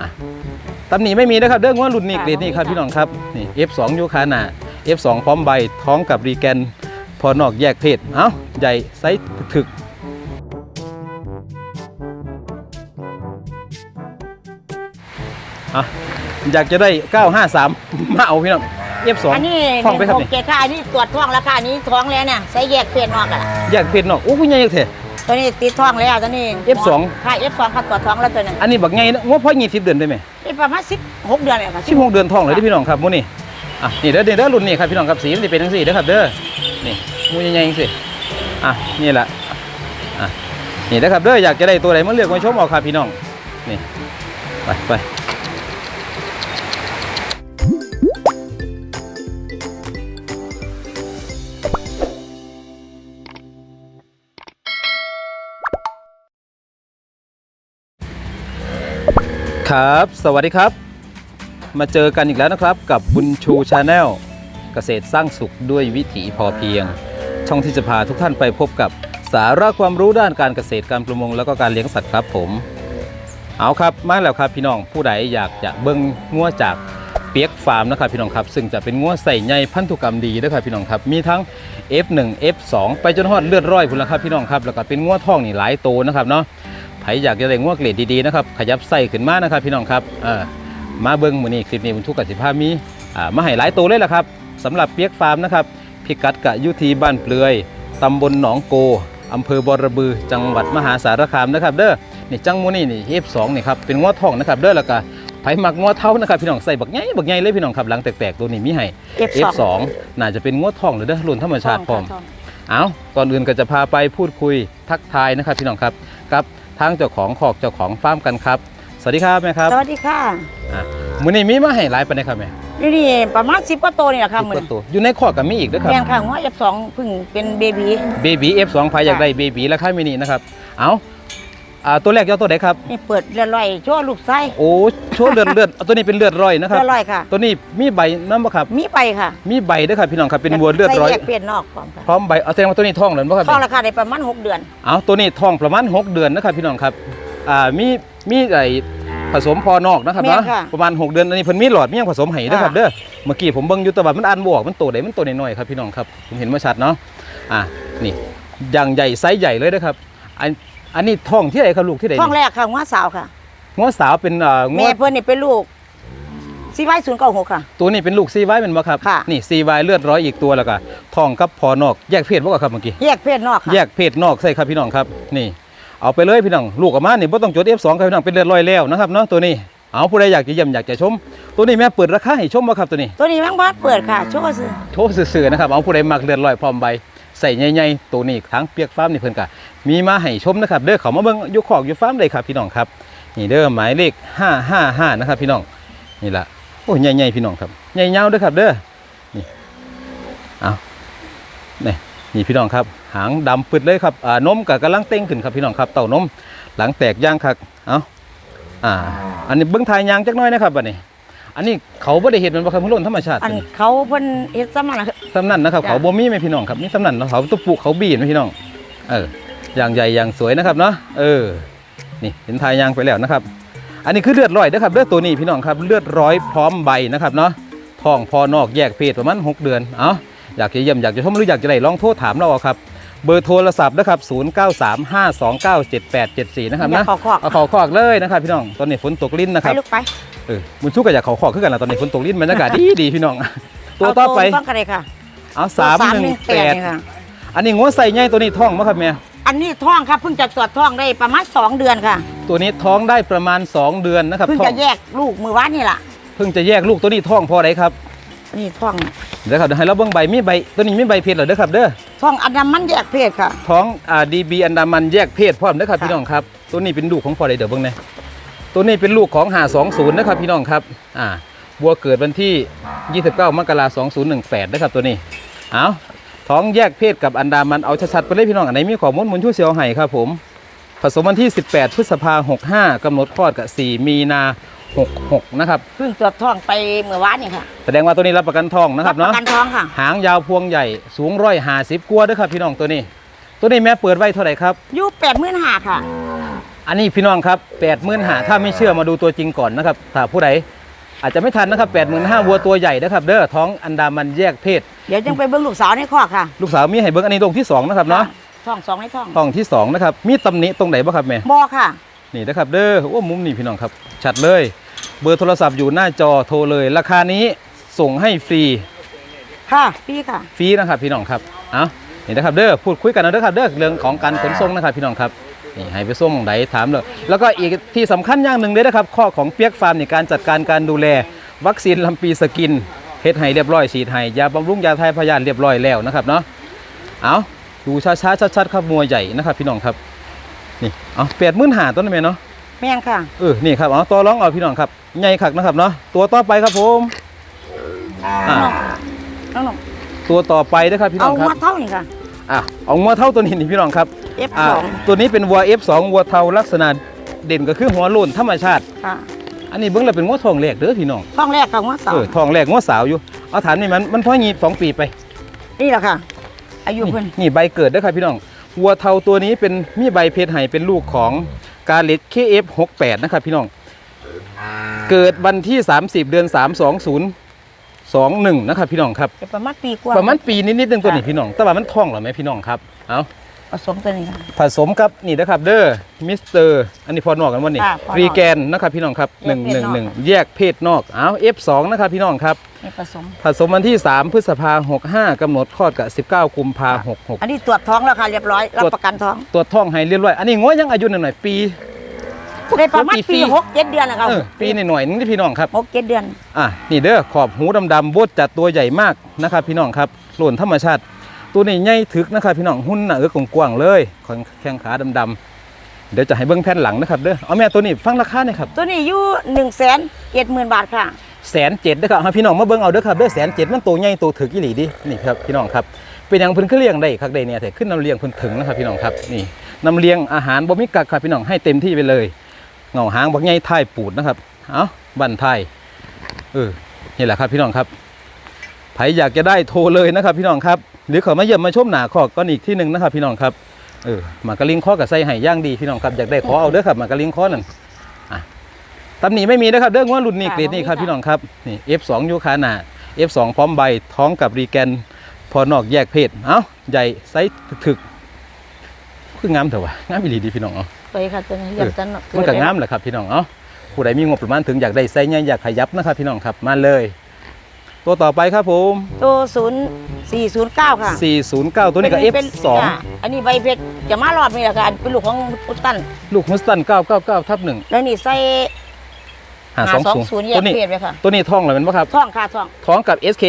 อะตำหนิไม่มีนะครับเรื่องว่ารุ่นนี้เกรดนี่ครับพี่น้องครับนี่ F2 ยูคาหนา F2 พร้อมใบท้องกับรีแกน พอนอกแยกเพศเอ้าใหญ่ไซส์ถึกๆอะอยากจะได้ 953 มาเอาพี่น้อง F2 อันนี้ท้องไปครับหนี่กเจ็ดค่ะอันนี้ตรวจท้องแล้วค่ะอันนี้ท้องแล้วเนี่ยใช้แยกเพศนอกอะแยกเพศนอกโอ้คุณใหญ่เถอะ ตัวนี้ติดท้องแล้วตัวนี้ F2 ค่ะ F2 ค่ะตรวจท้องแล้วตัวนึงอันนี้บักไงนะว่าพ่อยี่สิบเดือนได้ไหมนี่ประมาณสิบหกเดือนเลยค่ะสิบหกเดือนท้องเลยที่พี่น้องครับมูนี่อะนี่เด้อนี่เด้อรุ่นนี้ครับพี่น้องครับสีมันจะเป็นจังสี่เด้อครับเด้อนี่มูใหญ่ๆจังสิอะนี่แหละอะนี่เด้อครับเด้ออยากจะได้ตัวไหนมาเลือกมาชมเอาครับพี่น้องนี่ไปไป ครับ สวัสดีครับ มาเจอกันอีกแล้วนะครับ กับบุญชูชาแนลเกษตรสร้างสุขด้วยวิถีพอเพียง ช่องที่จะพาทุกท่านไปพบกับสาระความรู้ด้านการเกษตรการประมงแล้วก็การเลี้ยงสัตว์ครับผม เอาครับมาแล้วครับพี่น้องผู้ใดอยากจะเบิ้งงัวจากเปียกฟาร์มนะครับพี่น้องครับ ซึ่งจะเป็นงัวใส่ใยพันธุกรรมดีนะครับพี่น้องครับ มีทั้ง F1 F2 ไปจนฮอดเลือดร้อยพุ่นละครับพี่น้องครับแล้วก็เป็นงัวท้องนี่หลายโตวนะครับเนาะ ใครอยากจะได้งัวเกรดดีๆนะครับขยับใส่ขึ้นมานะครับ พี่น้องครับเออมาเบิ้งมือนี้คลิปนี้บรรทุกกับสิภาพมีอ่ามาให้หลายตัวเลยล่ะครับสำหรับเปียกฟาร์มนะครับพิกัดกะยุทีบ้านเปลือยตำบลหนองโกอำเภอบอระบือ จังหวัดมหาสารคามนะครับ เด้อนี่จังมูนี่นี่เอฟสองนี่ครับเป็นง้อทองนะครับเด้อแล้วก็ไผมักง้อเท้านะครับพี่น้องใส่บักใหญ่บักใหญ่เลยพี่น้องครับหลังแตกๆตัวนี้มีให้ F2 F2 น่าจะเป็นง้อทองเลยเด้อรุ่นธรรมชาติพร้อมท้องเอาก่อนอื่นก็จะพาไปพูดคุยทักทายนะครับพี่น้องครับกับ ทางเจ้าของขอกเจ้าของฟาร์มกันครับ สวัสดีครับแม่ครับสวัสดีค่ะอะมื้อนี้มีมาให้หลายปานใดครับแม่นี่นี่ประมาณสิบกว่าตัวนี่แหละค่ะสิบมืกอว่าตัวอยู่ในขอกกับมีอีกด้วยครับแม่นค่ะหัว F2 เพิ่งเป็นเบบีเบบี F2 พายอยากได้เบบีราคามินินะครับ เอา อ่าตัวแรกยอตัวไหนครับ นี่เปิดเรือนลอยโชั่วลูกไส้ โอ้โชว์เลือดเลือดเอาตัวนี้เป็นเลือดร้อยนะครับเรือนลอยค่ะ ตัวนี้มีใบน้ำบ่ครับ มีไปค่ะ มีใบด้วยครับพี่น้องครับเป็นวัวเลือดร้อยใส่แยกเพศนอกพร้อมค่ะพร้อมใบเอาแสดงว่าตัวนี้ท้องแล้วบ่ครับท้องราคาได้ประมาณหกเดือนเอาตัวนี้ท้องประมาณ6เดือนนะครับพี่น้องครับอ่ามีมีไอผสมพอนอกนะครับแม่เนาะนค่ะประมาณ 6 เดือนอันนี้เพิ่นมีหลอดมีหยังผสมให้นะครับค่ะเด้อเมื่อกี้ผมเบิ่งอยู่แต่ว่ามันอ่านบ่ออกมันโตได้มันโตน้อยๆครับพี่น้องครับผมเห็นมาชัดเนาะอะนี่อย่างใหญ่ไซส์ใหญ่เลยนะครับ อันอันนี้ท้องที่ไหนครับลูกที่ไหนท้องแรกค่ะหัวสาวค่ะงัวสาวเป็นเอ่องัแม่วเพิ่นนี่เป็นลูกซีไว้ศูนย์เก้าหกค่ะ ตัวนี้เป็นลูกซีไว้เป็นบ่ครับค่ะนี่ซีไว้เลือดร้อยอีกตัวแล้วก็ท้องกับพอนอกแยกเพศบ่ครับเมื่อกี้แยกเพศนอกค่ะแยกเพศนอกใช่ครับพี่น้องครับ นี่ เอาไปเลยพี่น้องลูกออกมานี่บ่ต้องจด F2 ครับพี่น้องเป็นเลือดร้อยแล้วนะครับเนาะตัวนี้เอาผู้ใดอยากจะเยี่ยมอยากจะชม ตัวนี้แม่เปิดราคาให้ชมบ่ครับตัวนี้ ตัวนี้แมงบอสเปิดค่ะโชว์ซื้อโทรซื่อๆนะครับเอาผู้ใดมักเลือดร้อยพร้อมใบใส่ใหญ่ๆตัวนี้ทั้งเปียกฟาร์มนี่เพิ่นก็ มีมาให้ชมนะครับเด้อเขามาเบิ่งอยู่ขอกอยู่ฟาร์มเลยครับพี่น้องครับนี่เด้อหมายเลข555นะครับพี่น้องนี่ล่ะโอ้ใหญ่ๆพี่น้องครับใหญ่ยาวเด้อครับเด้อนี่เอานี่นี่พี่น้องครับ หางดำปึดเลยครับอ่านมก็กำลังเต้งขึ้นครับพี่น้องครับเต่านมหลังแตกย่างคักเอาอ่า อันนี้เบิ้งทายยางจักหน้อยนะครับบัดนี้อันนี้เขาบ่ได้เห็นมันบ่ครับมันล้นธรรมชาติอันตัวนี้เขาเพิ่นเฮ็ดซะมันน่ะสำนั่นนะครับจ้ะเขาบ่มีไหมพี่น้องครับมีสำนั่นเนาะเขาตุปุเขาบีนไหมพี่น้อง เออ อย่างใหญ่อย่างสวยนะครับเนาะเออนี่เห็นทายยางไปแล้วนะครับ อันนี้คือเลือดร้อยนะครับเลือดตัวนี้พี่น้องครับเลือดร้อยพร้อมใบนะครับเนาะท้องพอนอกแยกเพศประมาณ6เดือนเอาอยากจะเยี่ยมอยากจะชมหรืออยากจะได้ลองโทรถามเราเอาครับเบอร์โทรศัพท์นะครับ 0935297874 นะครับอยานะกเข้าคอกเอาเขาคอกเลยนะครับพี่น้อง ตอนนี้ฝนตกลิ้นนะคไปรับลูกไป เออบุญชูก็อยากเขาคอกขึ้นกันนะตอนนี้ฝนตกลิ้นบรรยากาศดีดีพี่น้อง ตัวต่อไปเาต้องกันเลยค่ะเอาสามหนึ่งแปดนี่ค่ะอันนี้งัวใส่ใหญ่ตัวนี้ท้องมั้ครับแม่ อันนี้ท้องครับเพิ่งจะตรวจท้องได้ประมาณ 2 เดือนค่ะ ตัวนี้ท้องได้ประมาณ 2 เดือนนะครับเพิ่งท้อจะงแยกลูกมือวานนี่ล่ะเพิ่งจะแยกลูกตัวนี้ท้องพอไดครับนี่ท้องเดี๋ยวครับเดี๋ยวให้เราเบิ่งใบมีใบตัวนี้มีใบเพศเหรอเด้อครับเด้อท้องอันนั้นมันแยกเพศค่ะ ท้องอ่าดีบีอันดามันแยกเพศพร้อมนะครับพี่น้องครับตัวนี้เป็นลูกของพอไดเดี๋ยวเบิ่งนะตัวนี้เป็นลูกของหา20นะครับพี่น้องครับอ่าบัวเกิดวันที่ 29 มกราคม2018นะครับตัวนี้เอา ท้องแยกเพศกับอันดามันเอาชัดๆไปเลยพี่น้องอันไหนมีข้อมูลมุนชูเสียวให้ครับผม ผสมวันที่ 18 พฤษภา65กำหนดคลอดกับ 4 มีนา 66 นะครับ เพิ่งตรวจท้องไปเมื่อวานนี่ค่ะแสดงว่าตัวนี้รับประกันทองนะครับปเนาะระกันท้องค่ะ หางยาวพวงใหญ่สูงร้อยหาสิบกว่าเด้วยครับพี่น้องตัวนี้ ตัวนี้แม่เปิดไว้เท่าไหร่ครับ อยู่แปดหมื่นห้าค่ะ อันนี้พี่น้องครับแปดหมื่นหาถ้าไม่เชื่อมาดูตัวจริงก่อนนะครับถ้าผู้ใด อาจจะไม่ทันนะครับแปดหมื่นห้าวัวตัวใหญ่นะครับเด้อท้องอันดามันแยกเพศ เดี๋ยวจึงไปเบิ่งลูกสาวในคอกค่ะลูกสาวมีให้เบิ้งอันนี้ตรงที่สองนะครับเนาะท้องสองในท้องท้องที่สองนะครับมีตำหนิตรงไหนบ้างครับแม่บอค่ะ นี่นะครับเด้อว่ามุมนี่พี่น้องครับ ชัดเลย เบอร์โทรศัพท์อยู่หน้าจอโทรเลย ราคานี้ส่งให้ฟรีค่ะพี่ค่ะฟรีนะครับพี่น้องครับเอานี่นะครับเด้อพูดคุยกันนะเด้อครับเด้อเรื่องของการขนส่งนะครับพี่น้องครับ นี่ให้ไปส่งไหนถามเลยแล้วก็อีกที่สำคัญอย่างหนึ่งเลยนะครับ ข้อของเปียกฟาร์มในการจัดการการดูแล วัคซีนลำปีสกินเฮ็ดให้เรียบร้อยฉีดให้ยาบำรุงยาทายพยานเรียบร้อยแล้วนะครับเนาะเอาดูช้าๆชัดๆครับมัวใหญ่นะครับ พี่น้องครับนี่เอาแปดหมื่นหาต้นนั้นไหมเนาะแม่นค่ะเออนี่ครับเอาตัวร้องเอาพี่น้องครับใหญ่คักนะครับเนาะตัวต่อไปครับผมอ่าน้องหนุ่มตัวต่อไปนะครับพี่น้เอาองครับมาเท่านี่ค่ะอะเอางัวเท่าตัวนี้นี่พี่น้องครับ F2 อ่าตัวนี้เป็นวัว F2 วัวเทาลักษณะเด่นก็คือหัวโล้นธรรมชาติ ค่ะอันนี้เบิ้งแล้วเป็นงัวทองแรกเด้อพี่น้องท้องแรกค่ะหัวเสาเออทองแรกงัวสาวอยู่เอาถามนี่มันมันพ่อยีสองปีไป นี่แหละค่ะ อายุนี่เพิ่น นี่ใบเกิดเด้อครับพี่น้อง วัวเทาตัวนี้เป็นมีใบเพชรไห้เป็นลูกของกาเลต KF68 นะครับพี่น้อง เกิดวันที่ 30 เดือน 3 2021 นะครับพี่น้องครับเป็นประมาณปีกว่า ประมาณปีนิดๆนึงตัวนี้ค่ะ พี่น้อง แต่ว่ามันท่องเหรอไหมพี่น้องครับ เอา ผสมตัวนี้ค่ะ ผสมกับนี่นะครับเด้อมิสเตอร์อันนี้พอนอกกันวันนี้ค่ะพอนอกรีแกนนะครับพี่น้องครับแยกเพศนอก 111แยกเพศนอกเอา F2 นะครับพี่น้องครับ นี่ผสม ผสมวันที่ 3 พฤษภา65กำหนดคลอดกับ19 กุมภา66 อันนี้ตรวจท้องแล้วค่ะเรียบร้อยรับประกันท้อง ตัวจท้องให้เรียบร้อยอันนี้ง้อยังอายุหน่อยๆปี ได้ประมาณปีปีฟรีหกเจ็ดเดือนแล้วค่ะเออปีหน่อยๆนึงที่พี่น้องครับ หกเจ็ดเดือน อะนี่เด้อขอบหูดำๆบดจัดตัวใหญ่มากนะครับพี่น้องครับโหล่นธรรมชาติ ตัวนี้ใหญ่ถึกนะครับพี่น้องหุ่นหนาเออกว้างๆเลยแข้งขาดำๆเดี๋ยวจะให้เบิ้งแผ่นหลังนะครับเด้อเอาแม่ตัวนี้ฟังราคาหน่อยครับตัวนี้อยู่หนึ่งแสนเจ็ดหมื่นบาทค่ะแสนเจ็ดนะครับให้พี่น้องมาเบิ้งเอาเด้อครับเด้อแสนเจ็ดมันตัวใหญ่ตัวถึกอีหลีดินี่ครับพี่น้องครับเป็นอย่างเพิ่นขึ้นเลี้ยงได้ครับได้เนี่ยแต่ขึ้นน้ำเลี้ยงเพิ่นถึงนะครับพี่น้องครับนี่น้ำเลี้ยงอาหารบ่มีกักครับพี่น้องให้เต็มที่ไปเลยเงาหางบักใหญ่ท้ายปูดนะครับ เอาบันท้ายเออนี่แหละครับพี่น้องครับใค รอยากจะได้โทรเลยนะครับพี่น้องครับ หรือเขามาเยี่ยมมาชมหนาคอกก็อีกที่หนึ่งนะครับ พี่น้องครับเออหมากกะลิงข้อกับไส้ไห่ย่างดีพี่น้องครับอยากได้ขอเอาเด้อครับหมากกะลิงข้อนั่นอะตำหนิไม่มีนะครับเด้อว่ารุ่นนี้ค่ะเกรดนี่ครับบ่มีค่ะพี่น้องครับนี่ F2 ยูคาหนา F2 พร้อมใบท้องกับรีแกนพอนอกแยกเพศเอ้าใหญ่ไซส์ถึกๆคืองามเถอะวะงามอีหลีดีพี่น้องเนาะไปค่ะตัวนี้เรียบตันมันก็งามแหละครับพี่น้องเอ้าผู้ใดมีงบประมาณถึงอยากได้ไซส์ใหญ่อยากขยับนะครับพี่น้องครับมาเลย ตัวต่อไปครับผม ตัวศูนย์สี่ศูนย์เก้าค่ะ409 ตัวนี้ก็เป็น F2 ค่ะอันนี้ใบเพชรจะมารอบนี้แหละค่ะอันเป็นลูกของพุตตันลูกฮุสตัน 999ทับ1 แล้วนี่ใส่หาหาสองศู20นย์แยตักวนี้ เพศไว้ค่ะตัวนี้ท่องเลยเป็นปะครับท้องค่ะท้องท้องกับ SK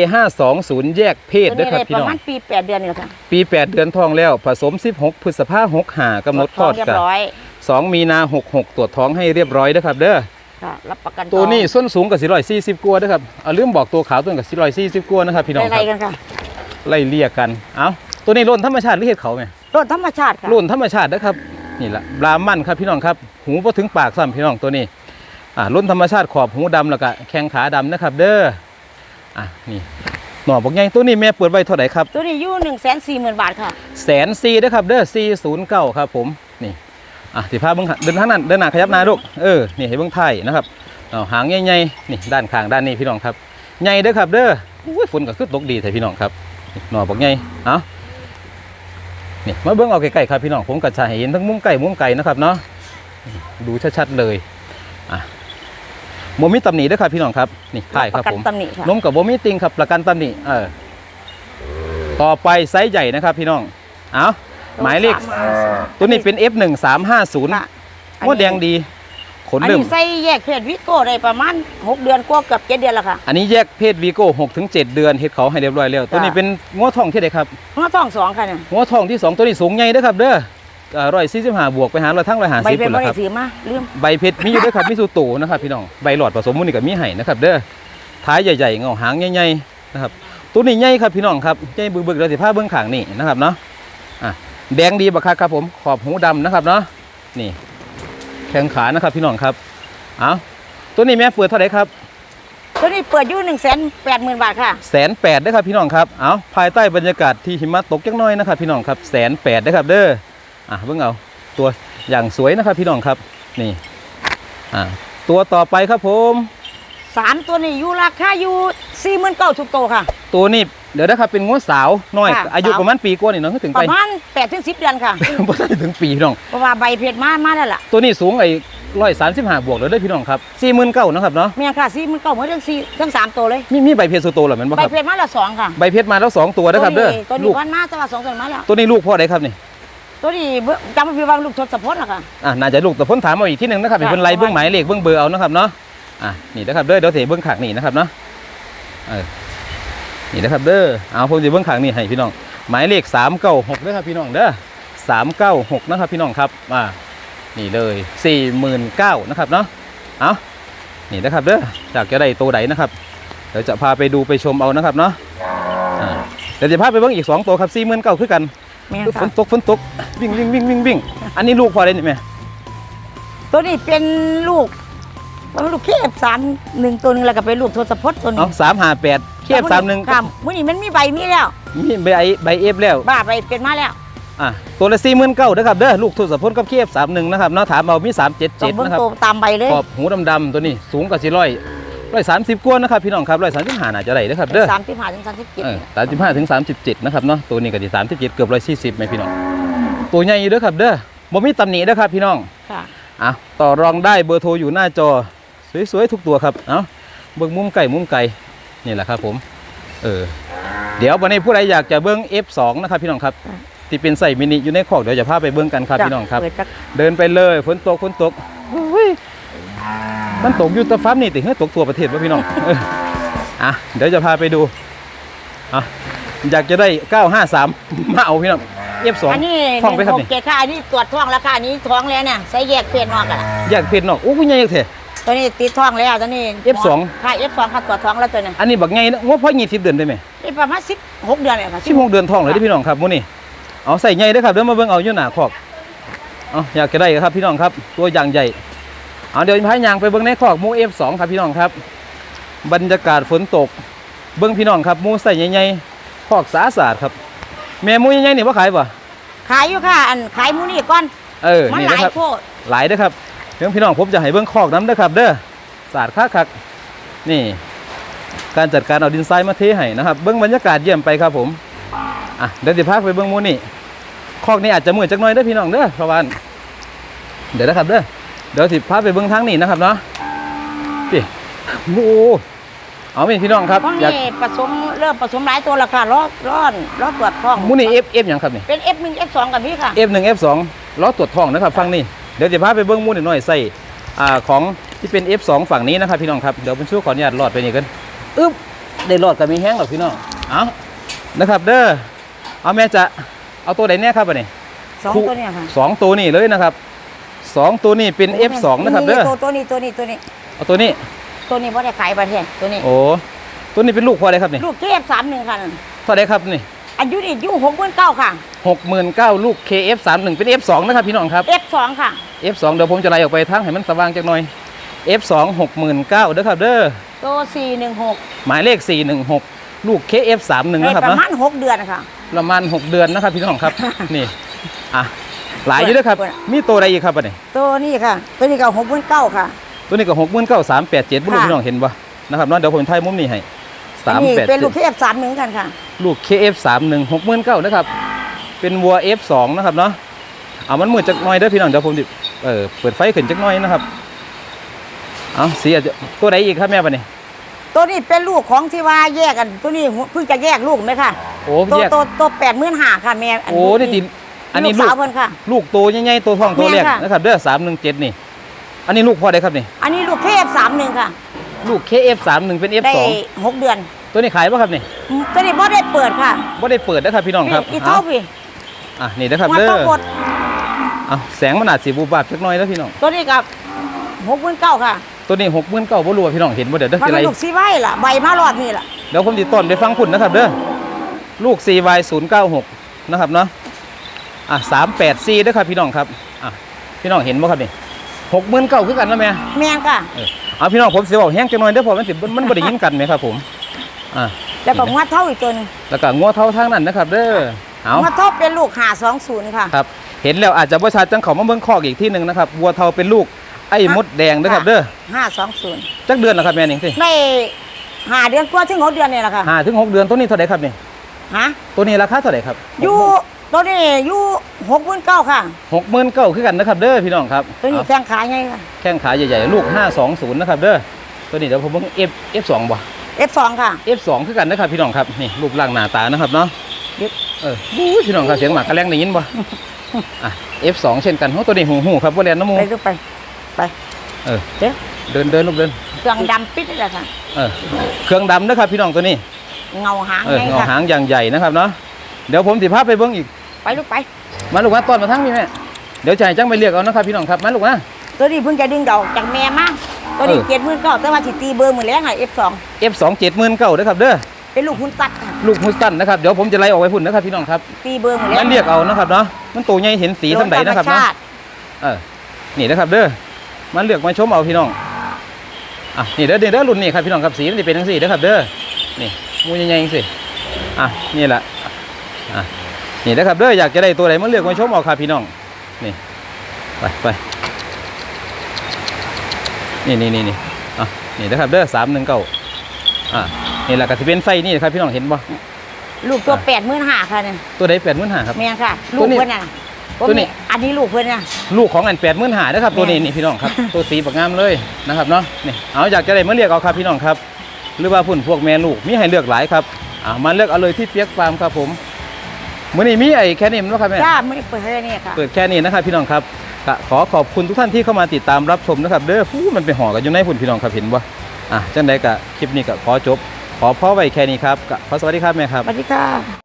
520 แยกเพศตัวเด้อนี้ครับได้พี่ประน้อง มาณปีแปดเดือนนี่แหละค่ะปี 8 เดือนท้องแล้ว ผสม 16 พฤษภาคม65กำหนดคลอดเรียกับร้อย 2 มีนา 66 ตรวจท้องให้เรียบร้อยเด้อครับเด้อค่ะ รับประกันตัวนี้ส้นสูงกับ440กว่าเด้อครับเอาลืมบอกตัวขาวตัวนี้กับ440กว่านะครับพี่น้องคไล่รับๆกันค่ะไล่เลี่ยกันเอาตัวนี้ร่นธรรมชาติหรือเห็ดเขาไหมรถธรรมชาติค่ะร่นธรรมชาตินะครับนี่แหละบรามันครับพี่น้องครับ หูพอถึงปากซ้ำพี่น้องตัวนี้อ่าร่นธรรมชาติขอบหูดำแล้วก็แข้งขาดำนะครับ เด้ออะนี่หน่อบอกไงตัวนี้แม่เปิดไว้เท่าไหร่ครับ ตัวนี้อยู่หนึ่งแสนสี่หมื่นบาทค่ะแสนซีนะครับเด้อซีศูนย์เก้าครับผมนี่ อะสิพาเบิ้งหาเดินทางนั้นเดินหน้าขยับหน้าลูกเออนี่ให้เบิ้งไทยนะครับเอาหางใหญ่ๆนี่ด้านข้างด้านนี้พี่น้องครับใหญ่เด้อครับเด้ออุ้ยฝนก็คือตกดีแต่พี่น้องครับนี่หน่อบอกใหญ่เอานี่มาเบิ้งเอาไกลๆครับพี่น้องผมกัจะให้เห็นทั้งมุมไก่มุมไก่นะครับเนาะดูชัดๆเลยอะโมมิตำหนิเด้อครับพี่น้องครับนี่ไทยครับประกันผมตำหนิค่ะนมกับโบมิติงครับประกันตำหนิเออต่อไปไซส์ใหญ่นะครับพี่น้องเอา หมายเลข ตัวนี้เป็น F1350 ค่ะงวดแดงดี ขนอันเริ่ม นี้ใส่แยกเพศวิโก้ได้ประมาณหกเดือนกว่าเกือบเจ็ดเดือนแล้วค่ะ อันนี้แยกเพศวีโก้6ถึง7เดือนเฮ็ดเขาให้เรียบร้อยแล้ว ตัวนี้เป็นงวทองที่ใดครับหัวท้องสองค่ะเนี่ยงวทองที่ 2 ตัวนี้สูงใหญ่เด้อครับ เด้อร้อยสี่สิบห้าบวกไปหาร้อยทั้งร้อยหาใบสิบเพชคนรละไม่คได้รับ ถือมาลืม ใบเพชรมีอยู่เด้วยครับมิซูโตะนะครับพี่น้องใบหลอดผสมมูลนี่กับมีไห่นะครับเด้อท้ายใหญ่ๆเงาหางใหญ่ๆนะครับตัวนี้ใหญ่ครับพี่น้องครับใหญ่บึกๆเลยสิผ้าเบื้องขางนี่นะครับเนาะอะ แดงดีบักคักครับผมขอบหูดำนะครับเนาะนี่ แข้งขานะครับพี่น้องครับเอาตัวนี้แม่เปิดเท่าไหร่ครับตัวนี้เปิดอยู่หนึ่งแสนแปดหมื่นบาทค่ะแสนแปดด้ครับพี่น้องครับเอาภายใต้บรรยากาศที่หิมะตกจักหน้อยนะครับพี่น้องครับแสนแปดด้ครับเด้ออะเบิ่งเอาตัวอย่างสวยนะครับพี่น้องครับนี่อ่าตัวต่อไปครับผมสามตัวนี้อยู่ราคาอยู่สี่หมื่นเก้าทุกตัวค่ะ ตัวนี้ เดี๋ยวนะครับเป็นงวดสาวน้อย ค่ะ อายุสาวประมาณปีกว่านี่เนาะถึงปไประมาณแปดถึงสิบเดือนค่ะ บ่ทันถึงปีพี่น้อง เพราะว่าใบเพชรมามาแล้วล่ะตัวนี้สูงไอ้ร้อยสามสิบห้าบวกเลยเด้อพี่น้องครับสี่หมื่นเก้านะครับเนาะแม่ค่ะสี่หมื่นเก้าเหมือนทั้งสี่ทั้งสามตัวเลย มีมีใบเพชรโซโตเหรอแมันบ่ใบครับเพชรมาแล้วสองค่ะใบเพชรมาแล้วสองตัวนะครับเด้อตัวลูนี้กวันมาแต่ว่าสองตัวมาแล้ว ตัวนี้ลูกพ่อใดครับนี่ตัวนี้เบิ่งจำไม่ผิดว่าลูกทศพลล่ะค่ะ อะน่าจะลูกแต่พ้นถามมาอีกที่หนึ่งนะครับค่ะ เป็นไล่เบื้องหมายเลขเบื้องเบอร์เอานะครับเนาะอะนี่นะครับเด้อเดี๋ยวเสียเบื้องขางนี่นะครับเนาะเออ นี่นะครับเด้อเอาผมจะเบื้องขางนี่ให้พี่น้องหมายเลขสามเก้าหกเด้อครับพี่น้องเด้อสามเก้าหกนะครับพี่น้องครับอ่านี่เลยสี่หมื่นเก้านะครับเนาะเอานี่นะครับเด้อจากจะได้ตัวใดนะครับเดี๋ยวจะพาไปดูไปชมเอานะครับเนาะอ่าเดี๋ยวจะพาไปเบื้องอีกสองตัวครับสี่หมื่นเก้าคือกันแม่ฝค่ะนตกฝนตกวิ่งวิ่งวิ่งวิ่งวิ่งอันนี้ลูกพอได้นี่ไหมตัวนี้เป็นลูก เป็นลูกเคียบสามหนึ่งตัวหนึ่งแล้วก็เป็นลูกทศพลตัวหนึเอางสามห้าแปดเทียบสามหนึ่งค่ะมื่อนี้มันมีใบมีแล้ว มีใบไอใบเอฟแล้วบ้าใบเป็นมาแล้วอะตัวละสี่หมื่นเก้านะครับเด้อลูกทุนสะพนกับเทียบสามหนึ่งนะครับเนาะถามเอามีสามเจ็ดต้อเจ็งดเบิ่งนะครับตัวตามใบเลยขอบหูดำๆตัวนี้สูงกว่าสี่ร้อยร้อยสามสิบกว่านะครับพี่น้องครับร้อยสามสิบห้าน่าจะได้นะครับเด้อ สามสิบห้าถึงสามสิบเจ็ดสามสิบห้าถึงสามสิบเจ็ดนะครับเนาะตัวนี้ก็ที่สามสิบเจ็ดเกือบร้อยสี่สิบไหมพี่น้องตัวใหญ่อยู่เด้อครับเด้อบ่มีตำหนิเด้อครับพี่น้องค่ะอะต่อรองได้เบอร์โทรอยู่หน้าจอ สวยๆทุกตัวครับเอาเบิ้งมุมไก่มุมไก่นี่แหละครับผมเออเดี๋ยววันนี้ผู้ใดอยากจะเบิ้ง F2 นะครับพี่น้องครับที่เป็นใส่มินิอยู่ในคอกเดี๋ยวจะพาไปเบิ้งกันครับพี่น้องครับเปิดจักเดินไปเลยฝนตกฝนตกอุ้ยมันตกอยู่แตะฟ้านี่ติเฮ้ยตกทั่วประเทศวะพี่น้องเอออะเดี๋ยวจะพาไปดูอะอยากจะได้ 953 มาเอาพี่น้อง F2 อันนี้ท่องไปครับหนี่กเจ็ดค่ะอันนี้ตรวจท้องแล้วค่ะอันนี้ท้องแล้วเนี่ยใช้แยกเพศนอกกันอยากเพชรนอกโอ้คุณยายอยากเถอะ ตัวนี้ติดท้องแล้วตัวนี้ F2 ค่ะ F2 ค่ะตรวจท้องแล้วตัวนี้อันนี้บักไงนะงบพ่อยี่สิบเดือนได้ไหมนี่ประมาณสิบหกเดือนเลยค่ะสิบหกเดือนทองเลยเด้อพี่น้องครับมื้อนี้เอาใส่ใหญ่เด้อครับเดี๋ยวมาเบิ่งเอาอยู่หน้าคอกเอาอยากจะได้ครับพี่น้องครับ ตัวอย่างใหญ่เอาเดี๋ยวพายางไปเบิ่งในคอกหมู F2 ครับพี่น้องครับ บรรยากาศฝนตก เบิ่งพี่น้องครับหมูใส่ใหญ่ๆคอกสะอาดครับ แม่หมูใหญ่ๆนี่บ่ขายบ่ขายอยู่ค่ะ อันขายหมูนี่ก่อนเออมันนี่หลานะยครับโพดหลายเด้อครับ เดี๋ยวพี่น้องผมจะให้เบิ่งคอกน้ำเด้อครับ เด้อสะอาดคักๆนี่ การจัดการเอาดินทรายมาเทให้นะครับ เบิ่งบรรยากาศเยี่ยมไปครับผมอะเดี๋ยวสิพาไปเบิ่งหมูนี่คอกนี้อาจจะมืดจักหน่อยเด้อพี่น้องเด้อเพราะว่าเดี๋ยวนะครับเด้อเดี๋ยวสิพาไปเบิ่งทางนี้นะครับเนาะพี่โอ้เอาพี่พี่น้องครับท้องอยากนี่ผสมเริ่มผสมหลายตัวแล้วค่ะรอดร้อนรอดตรวจท้องหมูนี่ F F หยังครับนี่เป็น F1 F2 กับพี่ค่ะ F1 F2 ล้อตรวจท้องนะครับฟังนี่ เดี๋ยวจะพาไปเบิ้งหมูนิดหน่อยใส่อ่าของที่เป็น F2 ฝั่งนี้นะครับพี่น้องครับเดี๋ยวเป็นช่วขออนุญาตรอดไปนี่กันอึ๊บได้รอดกับมีแห้งหรอกพี่น้องเอานะครับ เด้อเอาแม่จะเอาตัวไหนเนี่ยครับอันนี้สองคู่ตัวเนี่ยค่ะสองตัวนี้เลยนะครับสองตัวนี้เป็น F2 นะครับเด้อตัวตัวนี้ตัวนี้ตัวนี้เอาตัวนี้ ตัวนี้บ่ได้ขายประเทศตัวนี้โอ้ตัวนี้เป็นลูกพอได้ครับนี่ลูกเทพสามหนึ่งค่ะเท่าไดครับนี่ อายุนี่อายุหกหมื่นเก้าค่ะหกหมื่นเก้าลูก KF31 เป็น F2 นะครับพี่น้องครับ F2 ค่ะ F2 เดี๋ยวผมจะไล่ออกไปทางให้มันสว่างจักหน่อย F2 69,000เด้อครับเด้อตัวสี่หนึ่งหกหมายเลข 416 ลูก KF31 นะครับประเนาะมาณหกเดือนค่ะ ประมาณ 6 เดือนนะครับพี่น้องครับ นี่อะหลายอยู่เด้วยครับเปิดมีตัวใดอีกครับอันนี้ ตัวนี้ค่ะ ตัวนี้ก็หกหมื่นเก้าค่ะ ตัวนี้ก็6 9 3 8 7บุรุษค่ะ พี่น้องเห็นปะนะครับเนาะเดี๋ยวผมถ่ายมุมนี้ให้ อันนี้เป็นลูก3เทพสามหนึ่งกันค่ะ8ลูก KF31 69,000นะครับ เป็นวัว F2 นะครับเนาะเอามันมืดจักหน่อยเด้อพี่น้องเดี๋ยวผมดิเออเปิดไฟขึ้นจักหน่อยนะครับ เอาเสียจะตัวใดอีกครับแม่ปะนี่ตัวนี้เป็นลูกของที่ว่าแยกกันตัวนี้เพิ่งจะแยกลูกไหมค่ะโอ้ตัวแยกตัวตัวแปดหมื่นห้าค่ะแม่โอ้นี่ติอันนี้ลูลูกกสาวเพิ่นค่ะ ลูกโตใหญ่ๆตัวท้องตัวแรกแม่ค่ะนะครับเด้อสามหนึ่งเจ็ดนี่ อันนี้ลูกพ่อได้ครับนี่ อันนี้ลูกเทพสามหนึ่งค่ะ ลูก KF 3 1 เป็น F ได้2หกเดือนตัวนี้ขายป่ะครับนี่ตัวนี้บ่ได้เปิดค่ะบ่ได้เปิดนะครับพี่น้องครับอีเท่าเอาพี่อะนี่นะครับมาเด้ต้องอกดเอาแสงมันอาจสิบูบาบจักหน่อยแล้วพี่น้อง ตัวนี้กับหกหมื่นเก้าค่ะตัวนี้6 9 0 0 0บ่รู้ว่าพี่น้องเห็นบ่เดี๋ยวเด้อมันสิไรเป็นลูกซีไว้ล่ะใบมารอบนี้ล่ะเดี๋ยวผมติดต้นไปฟังคุณนะครับเด้อลูก CY 0 9 6 นะครับเนาะอะ384เด้อครับพี่น้องครับอะพี่น้องเห็นบ่ครับนี่69,000คือกันแล้วแม่ แม่งค่ะ เออ เอาพี่น้องผมสิบอกแห้งจังหน่อยเด้อเพอมันสิมันบ่ได้ยินกันไหมครับผมอะแล้วก็งวดเท่าอีกตัวหนึงแล้วก็งัวเท่าทางนั้นนะครับ เด้อเอางวดเท่าเป็นลูกหาสองศูนย์ค่ะ ครับ เห็นแล้วอาจจะบ่ชัดจังเขามาเบิ่งคอกอีกที่หนึ่งนะครับวัวเทาเป็นลูกไอ้มดแดงนะครับเด้อห้าสองศูนย์จักเดือนแล้วครับแม่นี่สิในหาเดือนกว่าถึงหกเดือนเนี่ยแหละค่ะห้าถึงหกเดือนตัวนี้เท่าไหร่ครับนี่ฮะตัวนี้ราคาเท่าไหร่ครับอยู่ ตัวนี้อยู่หกหมื่นเก้าค่ะ หกหมื่นเก้าคือกันนะครับเด้อพี่น้องครับตัวนี้เอาแข้งขาไงค่ะแข้งขาใหญ่ๆลูก 520นะครับเด้อตัวนี้เดี๋ยวผมเบิ่ง F F2 บ่ F2 ค่ะ F2 คือกันนะครับพี่น้องครับนี่รูปร่างหน้าตานะครับเนาะเดี๋ยวเออบู๊พี่น้องครับเสียงหมากกระแลงได้ยินบ่อะ F2 เช่นกันโอ้ตัวนี้หูหูครับบ่เรียนน้ำมู ไปดูไป ไปเออ เดี๋ยวเดินเดินลูกเดินเครื่องดำปิดนี่แหละค่ะ เออเครื่องดำนะครับพี่น้องตัวนี้ เงาหางเออไงเงาค่ะ หางอย่างใหญ่นะครับเนาะเดี๋ยวผมสิพาไปเบิ่งอีก ไปลูกไป มาลูกมาต้อนมาทั้งพี่แม่เดี๋ยวจ่ายจังไปเรียกเอานะครับพี่น้องครับมาลูกนะตัวนี้เพิ่งจะดึงดอกจากแม่มาตัวนี้เออเจ็ดหมื่นเก้าแต่ว่าสิตีเบอร์มือแรงค่ะ F2 F2 79,000นะครับเด้อเป็นลูกหุ้นตัดค่ะลูกฮุสตันนะครับเดี๋ยวผมจะไล่ออกไปพุ่นนะครับพี่น้องครับตีเบอร์มือแรนั่งนเรียกเอานะครับเนาะมันตัวใหญ่เห็นสีสำใดนะครับโดธรรมเนาะชาติเออนี่นะครับเด้อมันเลือกมาชมเอาพี่น้องอะนี่เด้อนี่เด้อรุ่นนี้ครับพี่น้องครับสีมันจะเป็นทั้งสี่เด้อครับเด้อนี่มูใหญ่ๆจังสิอะนี่แหละอะ นี่นะครับเด้ออยากจะได้ตัวไหนมันเลือกมาชมเอาครับพี่น้องนี่ไปไปนี่นี่นี่นี่อะนี่นะครับเด้อสามหนึ่งเก้าอะนี่แหละก็จะเป็นไฟนี่ครับพี่น้องเห็นบ่ลูกตัวอะแปดหมื่นห้าค่ะเนี่ยตัวใดแปดหมื่นห้าครับแม่นค่ะตัลูวกนี้เพื่อนน่ะตัวนี้อันนี้ลูกเพื่อนน่ะลูกของอันแปดหมื่นหานะครับ ตัวนี้แม่นี่พี่น้องครับ ตัวสีบักงามเลยนะครับเนาะนี่เอาอยากจะได้มาเลือกเอาครับพี่น้องครับ หรือว่าพุ่นพวกแม่ลูกมีให้เลือกหลายครับอ่ามาเลือกเอาเลยที่เปียกฟาร์มครับผม มื้อนี้มีไอ้แค่นี้มั้งครับแม่จ้าไม่ได้เปิดให้เนี่ยค่ะเปิดแค่นี้นะครับพี่น้องครับก็ขอขอบคุณทุกท่านที่เข้ามาติดตามรับชมนะครับเด้อฟู้มันไปห่อกันอยู่ในพุ่นพี่น้องครับเห็นบ่อะจังใดก็คลิปนี้ก็ขอจบ ขอพ่อไว้แค่นี้ครับก็ขอสวัสดีครับแม่ครับสวัสดีค่ะ